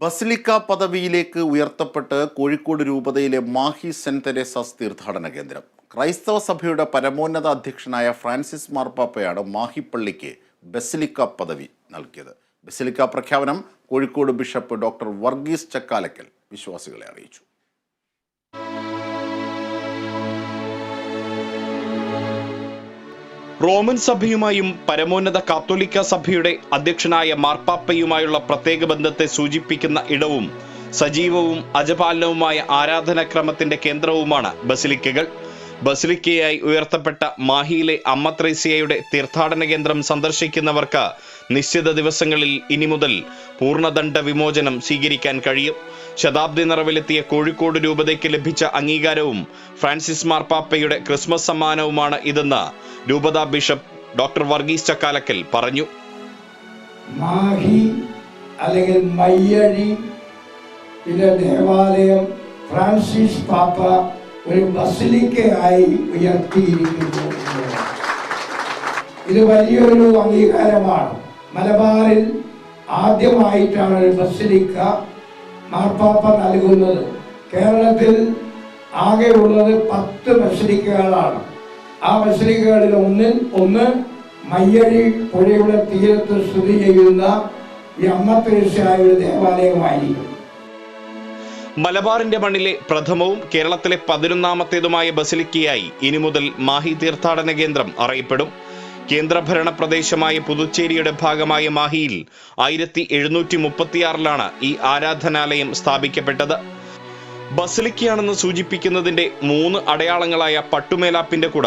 Basilica പദവിയിലേക്ക് ഉയർത്തപ്പെട്ട് കോഴിക്കോട് രൂപതയിലെ Mahe saint Teresa's തീർത്ഥാടന കേന്ദ്രം. ക്രൈസ്തവ സഭയുടെ പരമോന്നത അധ്യക്ഷനായ ഫ്രാൻസിസ് മാർപ്പാപ്പയാണ് മാഹിപ്പള്ളിക്ക് ബസിലിക്ക പദവി നൽകിയത്. ബസിലിക്ക പ്രഖ്യാപനം കോഴിക്കോട് ബിഷപ്പ് ഡോക്ടർ വർഗീസ് ചക്കാലക്കൽ വിശ്വാസികളെ അറിയിച്ചു. റോമൻ സഭയുമായും പരമോന്നത കാത്തോലിക്ക സഭയുടെ അധ്യക്ഷനായ മാർപ്പാപ്പയുമായുള്ള പ്രത്യേക ബന്ധത്തെ സൂചിപ്പിക്കുന്ന ഇടവും സജീവവും അജപാലനവുമായ ആരാധനാക്രമത്തിന്റെ കേന്ദ്രവുമാണ് ബസിലിക്കകൾ. ബസിലിക്കയായി ഉയർത്തപ്പെട്ട മാഹിയിലെ അമ്മ ത്രേസ്യയുടെ തീർത്ഥാടന കേന്ദ്രം സന്ദർശിക്കുന്നവർക്ക് നിശ്ചിത ദിവസങ്ങളിൽ ഇനി മുതൽ പൂർണദണ്ഡ വിമോചനം സ്വീകരിക്കാൻ കഴിയും. ശതാബ്ദി നിറവിലെത്തിയ കോഴിക്കോട് രൂപതയ്ക്ക് ലഭിച്ച അംഗീകാരവും ഫ്രാൻസിസ് മാർപ്പാപ്പയുടെ ക്രിസ്മസ് സമ്മാനവുമാണ് ഇതെന്ന് രൂപത ബിഷപ്പ് ഡോക്ടർ വർഗീസ് ചക്കാലക്കൽ പറഞ്ഞു. മാഹി അല്ലെങ്കിൽ മയ്യഴി ഇത് ദേവാലയം ഫ്രാൻസിസ് പാപ്പ ഒരു ബസിലിക്കയായി ഉയർത്തിയിരിക്കുന്നു. ഇത് വലിയൊരു അംഗീകാരമാണ്. മലബാറിൽ ആദ്യമായിട്ടാണ് ഒരു ബസിലിക്ക മാർപ്പാപ്പ നൽകുന്നത്. കേരളത്തിൽ ആകെയുള്ളത് പത്ത് ബസിലിക്കകളാണ്. ആ ബസിലിക്കകളിൽ ഒന്നിൽ ഒന്ന് മയ്യഴി പുഴയുടെ തീരത്ത് സ്ഥിതി ചെയ്യുന്ന ഈ അമ്മ തെരേസയായ ദേവാലയമായിരിക്കും. മലബാറിന്റെ മണ്ണിലെ പ്രഥമവും കേരളത്തിലെ പതിനൊന്നാമത്തേതുമായ ബസിലിക്കയായി ഇനി മുതൽ മാഹി തീർത്ഥാടന കേന്ദ്രം അറിയപ്പെടും. കേന്ദ്രഭരണ പ്രദേശമായ പുതുച്ചേരിയുടെ ഭാഗമായ മാഹിയിൽ ആയിരത്തി എഴുന്നൂറ്റി മുപ്പത്തിയാറിലാണ് ഈ ആരാധനാലയം സ്ഥാപിക്കപ്പെട്ടത്. ബസിലിക്കയാണെന്ന് സൂചിപ്പിക്കുന്നതിന്റെ മൂന്ന് അടയാളങ്ങളായ പട്ടുമേലാപ്പിന്റെ കുട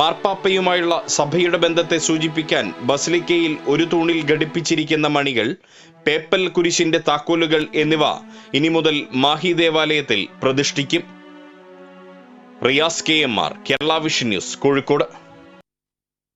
മാർപ്പാപ്പയുമായുള്ള സഭയുടെ ബന്ധത്തെ സൂചിപ്പിക്കാൻ ബസിലിക്കയിൽ ഒരു തൂണിൽ ഘടിപ്പിച്ചിരിക്കുന്ന മണികൾ പേപ്പൽ കുരിശിന്റെ താക്കോലുകൾ എന്നിവ ഇനി മുതൽ മാഹി ദേവാലയത്തിൽ പ്രതിഷ്ഠിക്കും. Riyas K M R Kerala vision news Kozhikode.